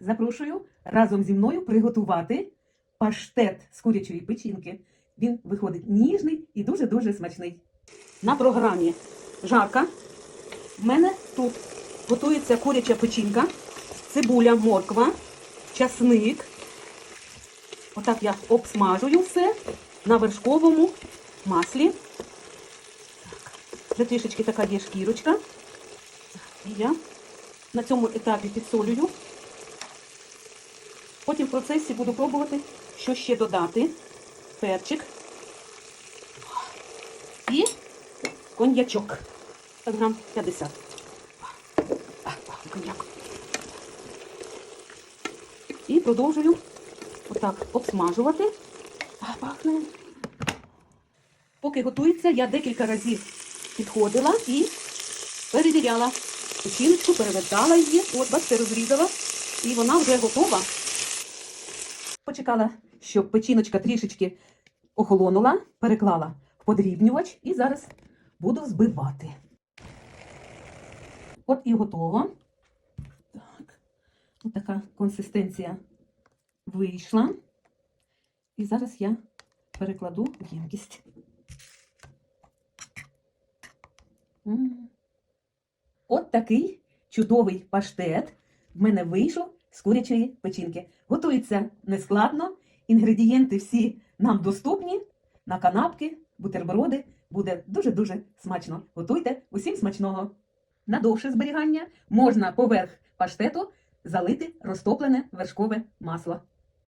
запрошую разом зі мною приготувати паштет з курячої печінки. Він виходить ніжний і дуже-дуже смачний. На програмі жарка. В мене тут готується куряча печінка, цибуля, морква, часник. Отак я обсмажую все на вершковому маслі. Так. Вже трішечки така є шкірочка. І я на цьому етапі підсолюю. Потім в процесі буду пробувати, що ще додати. Перчик. І коньячок. Грам 50. А, а, коньяк. І продовжую отак обсмажувати. Пахне. Поки готується, я декілька разів підходила і перевіряла печіночку, перевертала її. От, бачите, розрізала. І вона вже готова. Почекала, щоб печіночка трішечки охолонула, переклала в подрібнювач і зараз буду збивати. От і готово. Так. Ось така консистенція вийшла. І зараз я перекладу в ємкість. От такий чудовий паштет в мене вийшов з курячої печінки. Готується нескладно. Інгредієнти всі нам доступні на канапки, бутерброди. Буде дуже-дуже смачно. Готуйте усім смачного. На довше зберігання можна поверх паштету залити розтоплене вершкове масло.